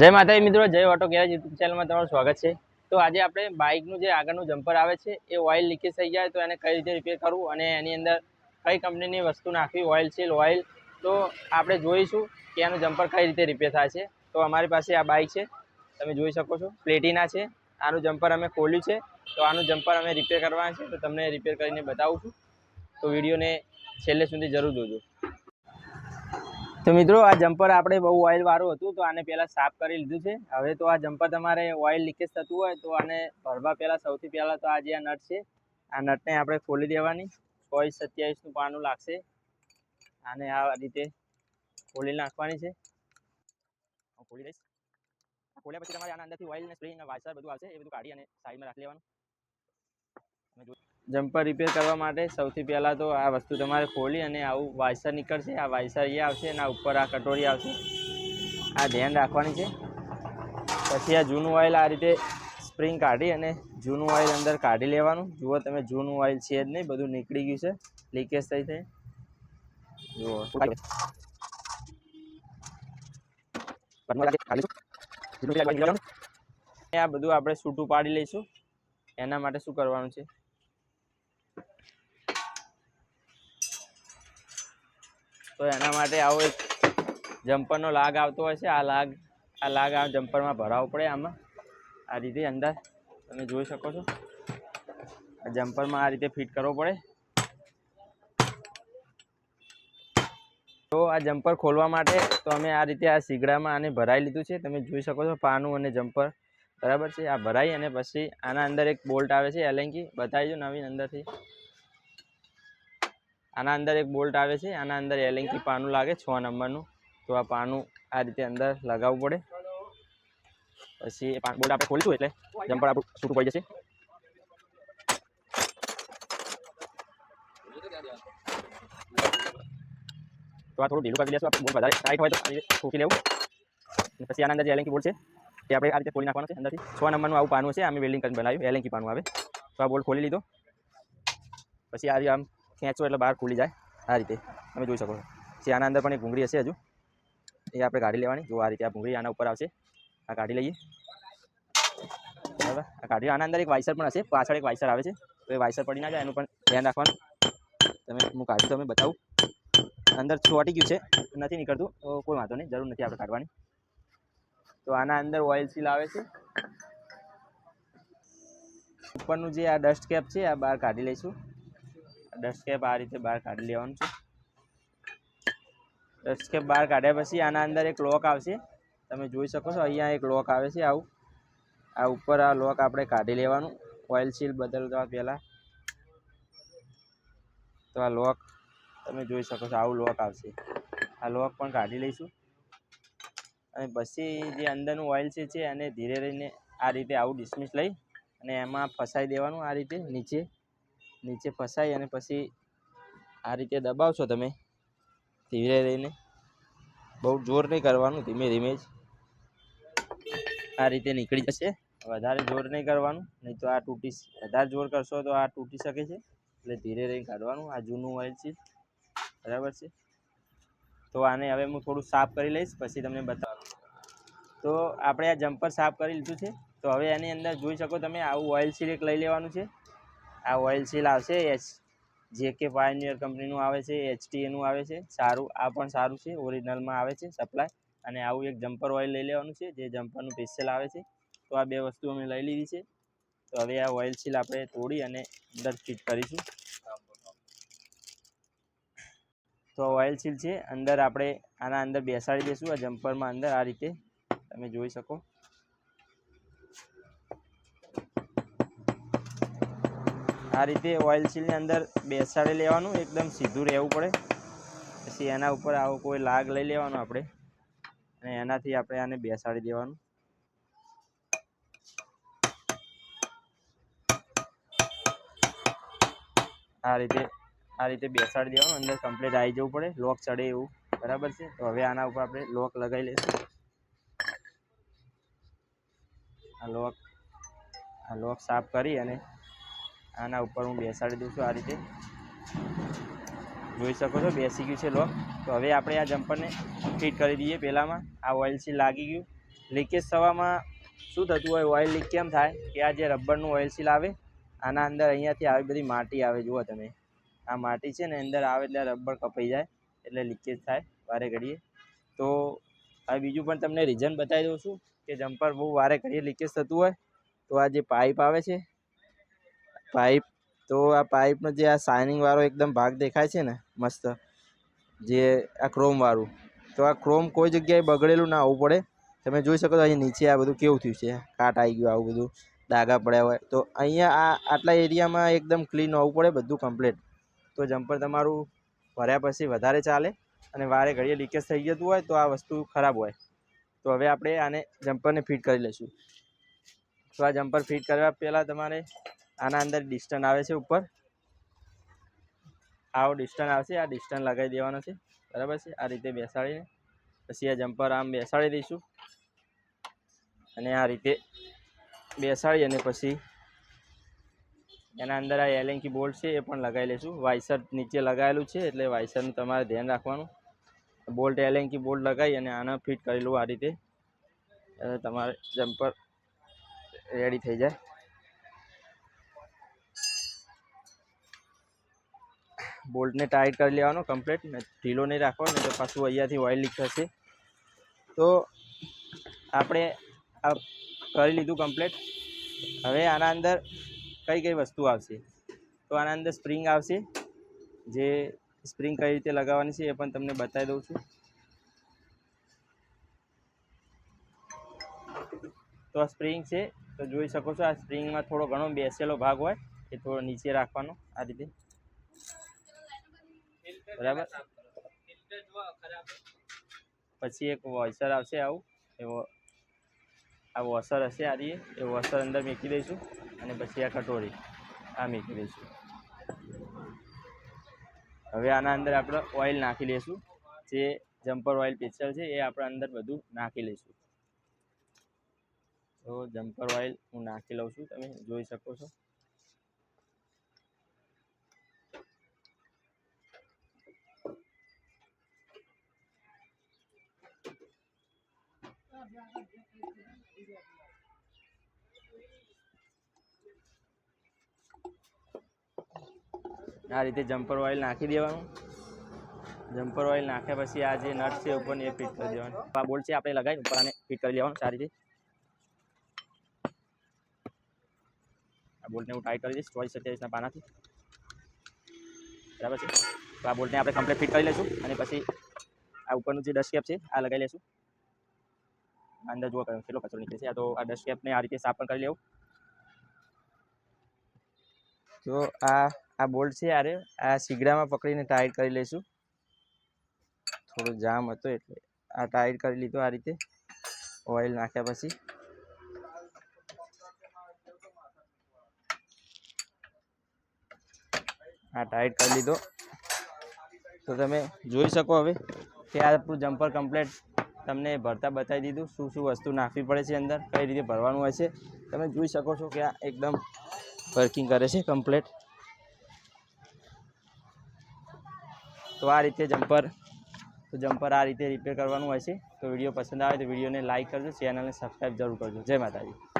જય માતાજી મિત્રો, જય ઓટો ગેરેજ યુટ્યુબ ચેનલમાં તમારું સ્વાગત છે. તો આજે આપણે બાઇકનું જે આગળનું જમ્પર આવે છે, એ ઓઇલ લીકેજ થઈ જાય તો એને કઈ રીતે રિપેર કરવું અને એની અંદર કઈ કંપનીની વસ્તુ નાખવી ઓઇલ સીલ ઓઇલ તો આપણે જોઈશું કે એનું જમ્પર કઈ રીતે રિપેર થાય છે. તો અમારી પાસે આ બાઇક છે. તમે જોઈ શકો છો, પ્લેટિના છે. આનું જમ્પર અમે ખોલ્યું છે. તો આનું જમ્પર અમે રિપેર કરવાના છે. તો તમને રિપેર કરીને બતાવું છું. તો વિડીયોને છેલ્લે સુધી જરૂર જોજો. તો મિત્રો, આ જમ્પર આપણે બહુ ઓઇલ વાળું હતું, તો આને પહેલાં સાફ કરી લીધું છે. હવે તો આ જમ્પર તમારે ઓઇલ લીકેજ થતું હોય, તો આને ભરવા પહેલાં સૌથી પહેલાં તો આ જે આ નટ છે, આ નટને આપણે ખોલી દેવાની. ચોવીસ સત્યાવીસનું પાનું લાગશે. આને આ રીતે ખોલી નાખવાની છે. ખોલી દઈશ. ખોલ્યા પછી તમારે આના અંદરથી ઓઇલ ને સ્પ્રે ને વાયસર બધું આવશે, એ બધું કાઢી અને સાઈડમાં રાખી લેવાનું. જમ્પર રિપેર કરવા માટે સૌથી પહેલાં તો આ વસ્તુ તમારે ખોલી અને આવું વાયસર નીકળશે. આ વાયસર અહીંયા આવશે અને આ ઉપર આ કટોરી આવશે. આ ધ્યાન રાખવાની છે. પછી આ જૂનું ઓઇલ આ રીતે સ્પ્રિંગ કાઢી અને જૂનું ઓઇલ અંદર કાઢી લેવાનું. જુઓ તમે, જૂનું ઓઇલ છે જ નહીં, બધું નીકળી ગયું છે. લીકેજ થઈ થઈ. જુઓ. આ બધું આપણે છૂટું પાડી લઈશું. એના માટે શું કરવાનું છે? તો એના માટે આવો એક જમ્પરનો લાગ આવતો હોય છે. આ લાગ આ લાગ આ જમ્પરમાં ભરાવવો પડે આમાં. આ રીતે અંદર તમે જોઈ શકો છો. આ જમ્પરમાં આ રીતે ફિટ કરવો પડે. તો આ જમ્પર ખોલવા માટે તો અમે આ રીતે આ સીગડામાં આને ભરાઈ લીધું છે. તમે જોઈ શકો છો પાનું અને જમ્પર બરાબર છે. આ ભરાઈ અને પછી આના અંદર એક બોલ્ટ આવે છે. એલેન્કી બતાવી દો નવીન અંદરથી. આના અંદર એક બોલ્ટ આવે છે, આના અંદર એલિંગથી પાનું લાગે છ નંબરનું. તો આ પાનું આ રીતે અંદર લગાવવું પડે. પછી બોલ્ટ આપણે ખોલીશું એટલે જમ્પર આપણું છૂટું પડી જશે. તો આ થોડું ઢીલું કરી દેશું, આપણે બોલ્ટ વધારે ટાઈટ હોય તો આ લેવું. પછી આના અંદર જે એલેન્કી બોલ્ટ છે, તે આપણે આ રીતે ખોલી નાખવાનો છે અંદરથી. છ નંબરનું આવું પાનું છે અમે વેલ્ડિંગ કરીને બનાવ્યું એલેન્કી પાનું આવે. તો આ બોલ્ટ ખોલી લીધો. પછી આ આમ ખેંચો એટલે બહાર ખુલી જાય, આ રીતે. તમે જોઈ શકો છો. પછી આના અંદર પણ એક ભૂંગળી હશે હજુ. એ આપણે કાઢી લેવાની. જો આ રીતે આ ભૂંગળી આના ઉપર આવશે, આ કાઢી લઈએ. બરાબર? આ કાઢી આના અંદર એક વાઇસર પણ હશે. પાછળ એક વાઇસર આવે છે. તો એ વાઇસર પડી ના જાય, એનું પણ ધ્યાન રાખવાનું. તમે, હું કાઢી તમે બતાવું. અંદર છોટી ગયું છે. નથી નીકળતું. કોઈ વાંધો નહીં. જરૂર નથી આપણે કાઢવાની. તો આના અંદર ઓઇલ સીલ આવે છે. ઉપરનું જે આ ડસ્ટ કેપ છે, આ બહાર કાઢી લઈશું. ડસ્ટ કેપ આ રીતે બહાર કાઢી લેવાનું છે. દસ કેપ બહાર કાઢ્યા પછી આના અંદર એક લોક આવશે. તમે જોઈ શકો છો, અહીંયા એક લોક આવે છે આવું. આ ઉપર આ લોક આપણે કાઢી લેવાનું. ઓઇલ સીલ બદલવા પહેલાં. તો આ લોક તમે જોઈ શકો છો, આવું લોક આવશે. આ લોક પણ કાઢી લઈશું. અને પછી જે અંદરનું ઓઇલ છે છે એને ધીરે રહીને આ રીતે આવું ડિસમિસ લઈ અને એમાં ફસાઈ દેવાનું આ રીતે નીચે. નીચે ફસાઈ અને પછી આ રીતે દબાવશો તમે ધીરે રહીને. બહુ જોર નહીં કરવાનું, ધીમે ધીમે જ. આ રીતે નીકળી જશે. વધારે જોર નહીં કરવાનું, નહીં તો આ તૂટી વધારે જોર કરશો તો આ તૂટી શકે છે. એટલે ધીરે રહીને કાઢવાનું, આ જૂનું ઓઇલ છે. બરાબર છે? તો આને હવે હું થોડું સાફ કરી લઈશ, પછી તમને બતાવું. તો આપણે આ જમ્પર સાફ કરી લીધું છે. તો હવે એની અંદર જોઈ શકો તમે, આવું ઓઇલ સીલ લઈ લેવાનું છે. આ ઓઇલ સીલ આવશે, એચ જે કે પાયનિયર કંપનીનું આવે છે એચટીએનું આવે છે, સારું, આ પણ સારું છે ઓરિજિનલમાં આવે છે સપ્લાય અને આવું એક જમ્પર ઓઇલ લઈ લેવાનું છે, જે જમ્પરનું સ્પેશિયલ આવે છે. તો આ બે વસ્તુ અમે લઈ લીધી છે. તો હવે આ ઓઇલ સીલ આપણે તોડી અને અંદર ફિટ કરીશું. તો ઓઇલ સીલ છે, અંદર આપણે આના અંદર બેસાડી દઈશું, આ જમ્પરમાં અંદર, આ રીતે તમે જોઈ શકો. આ રીતે ઓઇલ સીલની અંદર બેસાડી લેવાનું, એકદમ સીધું રહેવું પડે. પછી એના ઉપર આવો કોઈ લાગ લઈ લેવાનો આપણે. અને એનાથી આપણે આને બેસાડી દેવાનું. આ રીતે આ રીતે બેસાડી દેવાનું, અંદર કમ્પ્લીટ આવી જવું પડે. લોક ચડે એવું. બરાબર છે? તો હવે આના ઉપર આપણે લોક લગાવી લઈશું. આ લોક આ લોક સાફ કરી અને આના ઉપર હું બેસાડી દઉં છું આ રીતે. જોઈ શકો છો, બેસી ગયું છે લોક. તો હવે આપણે આ જમ્પરને ફિટ કરી દઈએ પહેલાંમાં. આ ઓઇલ સીલ લાગી ગયું. લીકેજ થવામાં શું થતું હોય, ઓઇલ લીક કેમ થાય? કે આ જે રબરનું ઓઇલ સીલ આવે આના અંદર અહીંયાથી આવી બધી માટી આવે, જુઓ તમે. આ માટી છે ને, અંદર આવે એટલે રબર કપાઈ જાય, એટલે લીકેજ થાય, વારે ઘડીએ. તો આ બીજું પણ તમને રીઝન બતાવી દઉં છું કે જમ્પર બહુ વારે ઘડીએ લીકેજ થતું હોય. તો આ જે પાઇપ આવે છે પાઇપ, તો આ પાઇપનો જે આ શાઇનિંગ વાળો એકદમ ભાગ દેખાય છે ને, મસ્ત, જે આ ક્રોમવાળું તો આ ક્રોમ કોઈ જગ્યાએ બગડેલું ના આવવું પડે. તમે જોઈ શકો છો અહીં નીચે આ બધું કેવું થયું છે. કાટ આવી ગયું, આવું બધું ડાઘા પડ્યા હોય. તો અહીંયા આ આટલા એરિયામાં એકદમ ક્લીન હોવું પડે, બધું કમ્પ્લીટ તો જમ્પર તમારું ભર્યા પછી વધારે ચાલે અને વારે ઘડીએ લીકેજ થઈ જતું હોય તો આ વસ્તુ ખરાબ હોય. તો હવે આપણે આને જમ્પરને ફિટ કરી લઈશું. તો આ જમ્પર ફિટ કરવા પહેલાં તમારે આના અંદર ડિસ્ટન આવે છે ઉપર. આવો ડિસ્ટન આવશે, આ ડિસ્ટન લગાવી દેવાનો છે. બરાબર છે? આ રીતે બેસાડીને પછી આ જમ્પર આમ બેસાડી દઈશું. અને આ રીતે બેસાડી અને પછી એના અંદર આ એલેન્કી બોલ્ટ છે, એ પણ લગાવી લઈશું. વાઇસર નીચે લગાવેલું છે, એટલે વાઇસરનું તમારે ધ્યાન રાખવાનું. બોલ્ટ એલેન્કી બોલ્ટ લગાવી અને આને ફિટ કરેલું આ રીતે. તમારે જમ્પર રેડી થઈ જાય. બોલ્ટને ટાઈટ કરી લેવાનો કમ્પ્લીટ. ને ઢીલો નહીં રાખવાનો, નહીં તો પાછું અહીંયાથી ઓઇલ લીક થશે. તો આપણે આ કરી લીધું કમ્પ્લીટ. હવે આના અંદર કઈ કઈ વસ્તુ આવશે? તો આના અંદર સ્પ્રિંગ આવશે. જે સ્પ્રિંગ કઈ રીતે લગાવવાની છે એ પણ તમને બતાવી દઉં છું. તો આ સ્પ્રિંગ છે. તો જોઈ શકો છો, આ સ્પ્રિંગમાં થોડો ઘણો બેસેલો ભાગ હોય, એ થોડો નીચે રાખવાનો, આ રીતે. બરાબર? પછી એક વોશર આવશે આવું. એવો આ વોશર હશે આ રીતે એ વોશર અંદર મૂકી દઈશું અને પછી આ કટોરી આ મૂકી દઈશું. હવે આના અંદર આપણે ઓઇલ નાખી લઈશું જે જમ્પર ઓઇલ પિક્ચર છે એ આપણે અંદર બધું નાખી લઈશું. તો જમ્પર ઓઇલ હું નાખી લઉં છું. તમે જોઈ શકો છો. આ રીતે જમ્પર ઓઇલ નાખી દેવાનું. જમ્પર ઓઇલ નાખ્યા પછી આ જે નટ છે, ઉપરની એ ફિટ કરી દેવાનું. આ બોલ્ટ છે, આપણે લગાવી ઉપર આને ફિટ કરી લેવાનું સારી રીતે. આ બોલ્ટને હું ટાઈટ કરી દઈશ, ચોવીસ સત્યાવીસના પાનાથી. બરાબર છે? તો આ બોલ્ટને આપણે કમ્પ્લીટ ફિટ કરી લઈશું અને પછી આ ઉપરનું જે ડસ્ટ કેપ છે, આ લગાવી લઈશું. અંદર જુઓ કેટલો કચરો નીકળે છે આ તો આ ડસ્ટ કેપને આ રીતે સાફ પણ કરી લેવું તો આ આ બોલ્ટ છે યારે આ સીગડામાં પકડીને ટાઈટ કરી લઈશું થોડો જામ હતો એટલે આ ટાઈટ કરી લીધો આ રીતે ઓઇલ નાખ્યા પછી આ ટાઈટ કરી લીધો તો તમે જોઈ શકો હવે કે આ આપણું જમ્પર કમ્પ્લેટ તમને ભરતા બતાવી દીધું, શું શું વસ્તુ નાખવી પડે છે અંદર, કઈ રીતે ભરવાનું હોય છે. તમે જોઈ શકો છો કે આ એકદમ વર્કિંગ કરે છે કમ્પ્લેટ. તો આ રીતે જમ્પર, તો જમ્પર આ રીતે રિપેર કરવાનું હોય છે. તો વીડિયો પસંદ આવે તો વિડીયોને લાઇક કરજો, ચેનલને સબસ્ક્રાઈબ જરૂર કરજો. જય માતાજી.